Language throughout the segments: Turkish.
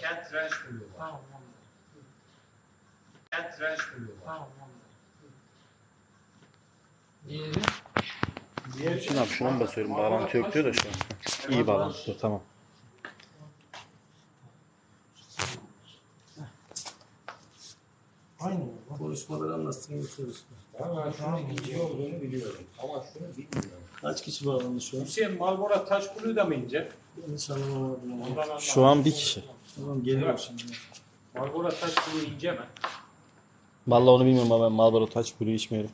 kent direnç kuruyorlar. Tamam. Kent direnç kuruyorlar. Tamam. Diğeri. Diğer Şimdi abi şuna mı basıyorum? Bağlantı yok diyor da şu an. İyi bağlantı. Tamam. Aynı. Konuşmaları anlatsın yapıyoruz. Ben şunun ince olduğunu biliyorum. Ama şunu bilmiyorum. Kaç kişi bağlandı şu an? Hüseyin Malbora taş kuluğu da mı ince? Anlamadım. Şu an bir kişi. Tamam geliyor şimdi. Malbora taş kuluğu ince mi? Vallahi onu bilmiyorum ama ben Marlboro Touch Blue içmiyorum.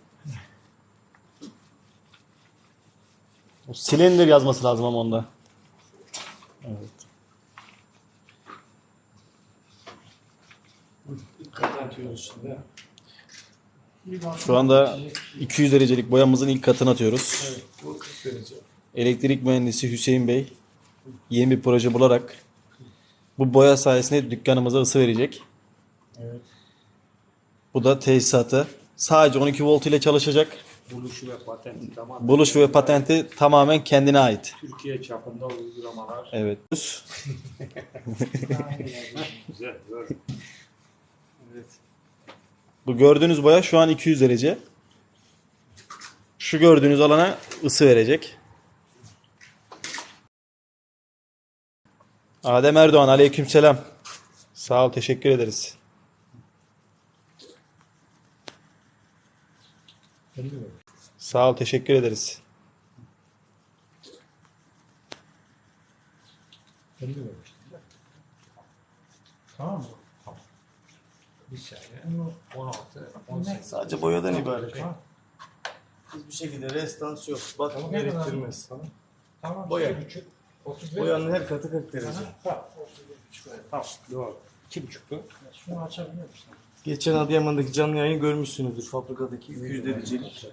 O silindir yazması lazım ama onda. Evet. Dikkat atıyoruz şimdi. Şu anda 200 derecelik boyamızın ilk katını atıyoruz. Evet bu 40 derece. Elektrik mühendisi Hüseyin Bey yeni bir proje bularak bu boya sayesinde dükkanımıza ısı verecek. Evet. Bu da tesisatı. Sadece 12 volt ile çalışacak. Buluşu ve patenti tamam. Buluş ve patenti tamamen kendine ait. Türkiye çapında uygulamalar. Evet. Güzel. Böyle. Evet. Bu gördüğünüz boya şu an 200 derece. Şu gördüğünüz alana ısı verecek. Adem Erdoğan aleykümselam. Sağ ol teşekkür ederiz. Sağ ol teşekkür ederiz. Tamam mı? Tamam. Bir saniye. 16, 18. Sadece boyadan ibaret. Hiçbir şekilde restans yok. Bakım Tamam, gerektirmez. Tamam. Boya. buçuk, Otuz beş. Boyanın her katı 40 derece. Tamam. otuz beş. Tamam. Doğru. 2,5'tu. Şunu açabiliyor musun? Geçen Adıyaman'daki canlı yayını görmüşsünüzdür fabrikadaki 200 derecelik.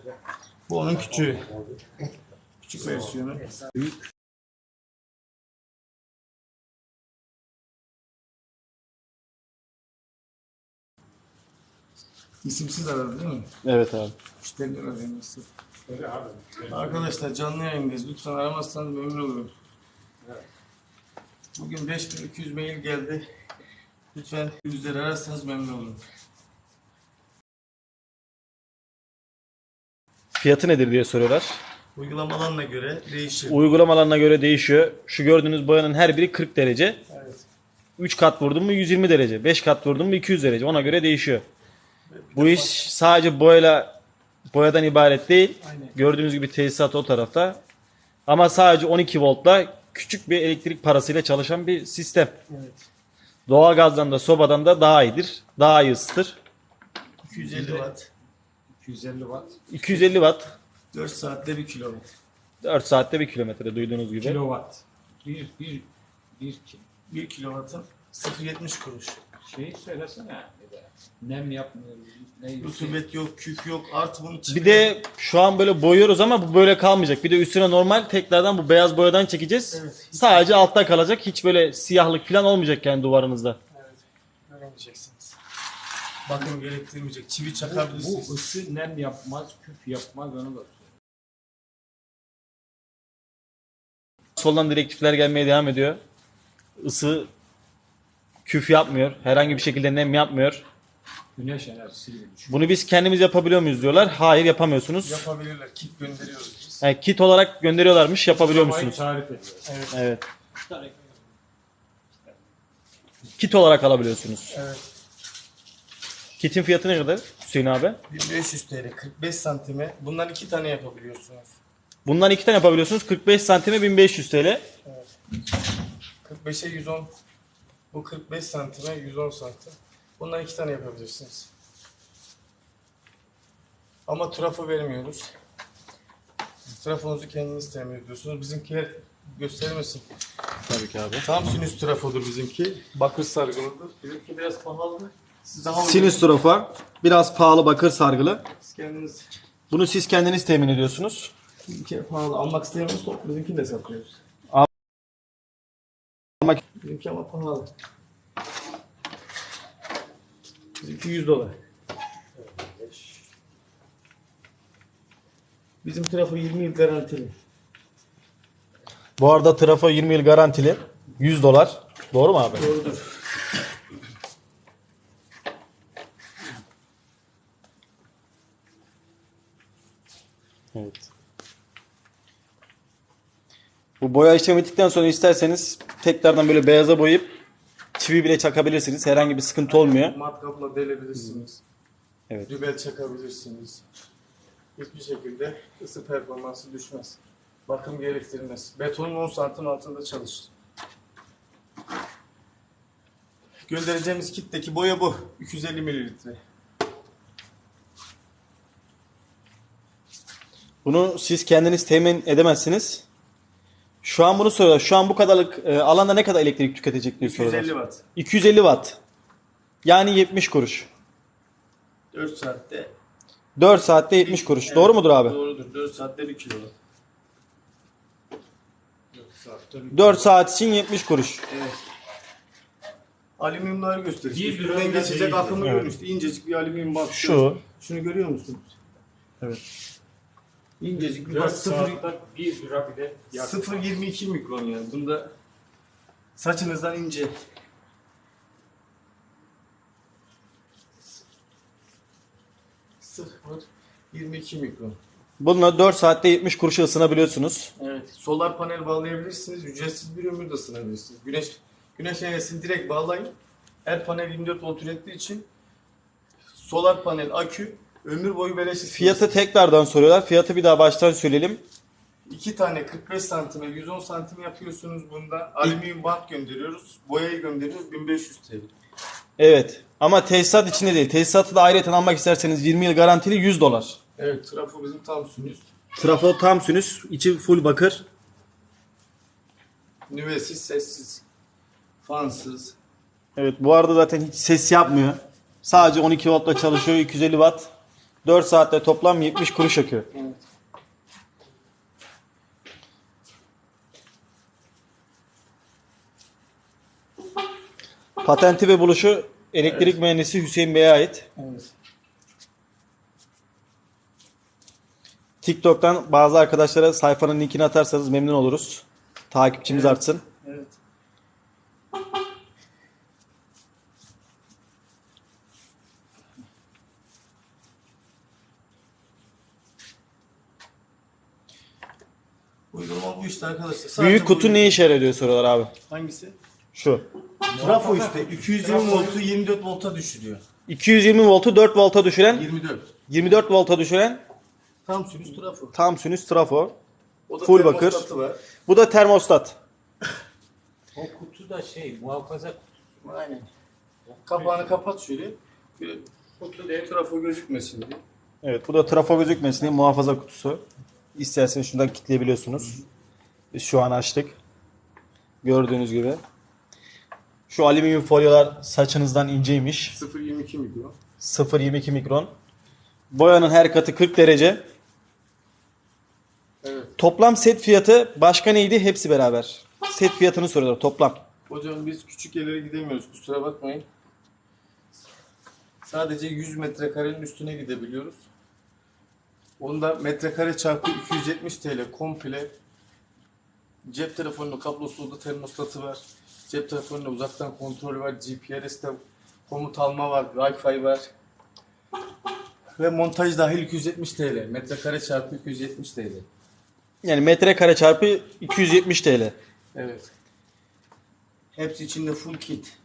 Bu onun küçüğü. Küçük versiyonu. Büyük. İsimsiz aradı değil mi? Evet abi. Müşteriler. Öyle abi. Arkadaşlar canlı yayındayız. Lütfen aramazsanız memnun olurum. Bugün 5200 mail geldi. Lütfen yüzleri ararsanız memnun olurum. Fiyatı nedir diye soruyorlar. Uygulama alanına göre değişir. Uygulamalarına göre değişiyor. Şu gördüğünüz boyanın her biri 40 derece. Evet. 3 kat vurdun mu 120 derece. 5 kat vurdun mu 200 derece. Ona göre değişiyor. Bu iş sadece boyayla boyadan ibaret değil. Aynen. Gördüğünüz gibi tesisat o tarafta. Ama sadece 12 voltla küçük bir elektrik parasıyla çalışan bir sistem. Evet. Doğalgazdan da sobadan da daha iyidir. Daha iyi ısıtır. 250 watt. 250 watt. 250 watt. 4 saatte 1 kilowatt. 4 saatte 1 kilometre duyduğunuz gibi. Kilowatt. Bir, bir, bir ki. 1 kilowattın 0.70 kuruş. Şeyi söylesene. Nem yapmıyor. Ne Rutubet yok, küf yok. Artı bunun Bir de şu an böyle boyuyoruz ama bu böyle kalmayacak. Bir de üstüne normal tekrardan bu beyaz boyadan çekeceğiz. Evet. Sadece altta kalacak. Hiç böyle siyahlık falan olmayacak yani duvarınızda. Evet. Göremeyeceksiniz. Bakım gerektirmeyecek. Çivi Bu çakabilirsiniz. ısı nem yapmaz, küf yapmaz onu da. Soldan direktifler gelmeye devam ediyor. Isı küf yapmıyor. Herhangi bir şekilde nem yapmıyor. Güneş enerjisiyle düşüyor. Bunu biz kendimiz yapabiliyor muyuz diyorlar. Hayır yapamıyorsunuz. Yapabilirler. Kit gönderiyoruz biz. Yani kit olarak gönderiyorlarmış. Yapabiliyor Uygulamayı musunuz? tarif ediyor. Evet. Evet. Kit olarak alabiliyorsunuz. Evet. Kitin fiyatı ne kadar Hüseyin abi? 1500 TL 45 santime. Bundan iki tane yapabiliyorsunuz. Bundan iki tane yapabiliyorsunuz. 45 santime 1500 TL. Evet. 45'e 110. Bu 45 santime 110 santim. Bundan iki tane yapabilirsiniz. Ama trafo vermiyoruz. Trafonuzu kendiniz temin ediyorsunuz. Bizimkiler göstermesin. Tabii ki abi. Tam sinüs trafodur bizimki. Bakır sargılıdır. Bizimki biraz pahalı. Siz daha. Sinüs trofa biraz pahalı bakır sargılı. Siz kendiniz Bunu siz kendiniz temin ediyorsunuz. bizimki pahalı. Almak istemiyorsanız bizimkini de satıyoruz. Almak- Bizimki ama pahalı. Bizimki 100 dolar. Bizim trafo 20 yıl garantili. Bu arada trafo 20 yıl garantili. 100 dolar. Doğru mu abi? Doğrudur. Evet. Bu boya işlemi bittikten sonra isterseniz tekrardan böyle beyaza boyayıp çivi bile çakabilirsiniz. Herhangi bir sıkıntı olmuyor. Matkapla delebilirsiniz. Evet. Dübel çakabilirsiniz. Hiçbir şekilde ısı performansı düşmez. Bakım gerektirmez. Betonun 10 santim altında çalışır. Göndereceğimiz kitteki boya bu. 250 mililitre. Bunu siz kendiniz temin edemezsiniz. Şu an bunu soruyorlar. Şu an bu kadarlık e, alanda ne kadar elektrik tüketecek diye soruyorlar. 250 watt. 250 watt. Yani 70 kuruş. 4 saatte. 4 saatte 70 kuruş. Evet, Doğru mudur abi? Doğrudur. 4 saatte 1 kilo. 4 saat için 70 kuruş. Evet. Alüminyumları gösterir. Bir Üstünden geçecek akımı Evet. görmüştü. İncecik bir alüminyum bant. Şu. Şunu görüyor musunuz? Evet. İncecik bir 4 bant. 0 saatte 1 lira bile yakın. 0.22 mikron yani. Bunda saçınızdan ince. Sıfır 22 mikron. Bununla 4 saatte 70 kuruşa ısınabiliyorsunuz. Evet. Solar panel bağlayabilirsiniz. Ücretsiz bir ömür de ısınabilirsiniz. Güneş güneş enerjisini direkt bağlayın. Her panel 24 volt ürettiği için solar panel, akü ömür boyu beleş Fiyatı tekrardan soruyorlar. Fiyatı bir daha baştan söyleyelim. İki tane 45 santime 110 santim yapıyorsunuz bunda. Alüminyum bant gönderiyoruz. Boyayı gönderiyoruz 1500 TL. Evet. Ama tesisat içinde değil. Tesisatı da ayrıca almak isterseniz 20 yıl garantili 100 dolar. Evet trafo bizim tam sünüz. Trafo tam sünüs. içi full bakır. Nüvesiz, sessiz, fansız. Evet bu arada zaten hiç ses yapmıyor. Sadece 12 voltla çalışıyor. 250 watt. 4 saatte toplam 70 kuruş yakıyor. Evet. Patenti ve buluşu elektrik mühendisi Hüseyin Bey'e ait. Evet. TikTok'tan bazı arkadaşlara sayfanın linkini atarsanız memnun oluruz. Takipçimiz Evet. artsın. Evet. Uygulama bu işte arkadaşlar. Sadece Büyük bu kutu ne işe yarıyor diye soruyorlar abi. Hangisi? Şu. Trafo işte 220 voltu 24 volta düşürüyor. 220 voltu 4 volta düşüren, 24. 24 volta düşüren Tam sürüş trafo. tam sinüs trafo. O da Full bakır. termostatı var. Bu da termostat. O kutu da şey muhafaza kutusu. Aynen. Kapağını kapat şöyle. Bir kutu diye trafo gözükmesin diye. Evet bu da trafo gözükmesin diye muhafaza kutusu. İsterseniz şuradan kilitleyebiliyorsunuz. Biz şu an açtık. Gördüğünüz gibi. Şu alüminyum folyolar saçınızdan inceymiş. 0.22 mikron. 0.22 mikron. Boyanın her katı 40 derece. Evet. Toplam set fiyatı başka neydi? Hepsi beraber. Set fiyatını soruyorlar toplam. Hocam biz küçük yerlere gidemiyoruz kusura bakmayın. Sadece 100 metrekarenin üstüne gidebiliyoruz. Onda metrekare çarpı 270 TL komple. Cep telefonunun kablosuz termostatı var. Cep telefonunda uzaktan kontrol var. GPS'te komut alma var. Wi-Fi var. Ve montaj dahil 270 TL. Metrekare çarpı 270 TL. Yani metrekare çarpı 270 TL. Evet. Hepsi içinde full kit.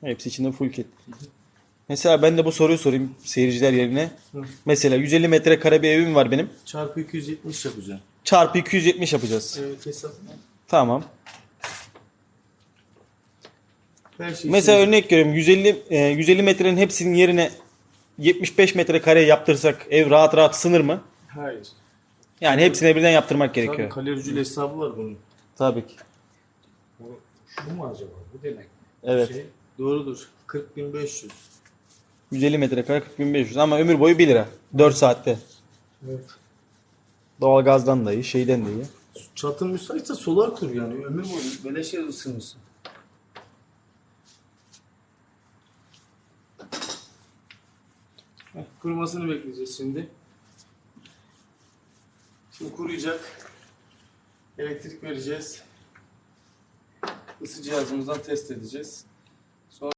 Hepsi içinde full kit. Mesela ben de bu soruyu sorayım seyirciler yerine. Hı. Mesela 150 metrekare bir evim var benim. Çarpı 270 yapacağım. Çarpı 270 yapacağız. Evet hesap. Tamam. Her şey Mesela içinde. örnek veriyorum 150 e, 150 metrenin hepsinin yerine 75 metrekare yaptırsak ev rahat rahat sınır mı? Hayır. Yani hepsine birden yaptırmak Tabii gerekiyor. kaloricül hesabı var bunun. Tabii ki. Bu, şu mu acaba? Bu demek. Evet. Şey, Doğrudur. 40.500. 150 metrekare 40.500 ama ömür boyu 1 lira. 4 saatte. Evet. Doğalgazdan da iyi, şeyden de iyi. Çatın müsaitse solar kur yani. Ömür boyu beleşe ısınırsın. Heh, Kurumasını bekleyeceğiz şimdi. Şimdi kuruyacak. Elektrik vereceğiz. Isı cihazımızdan test edeceğiz.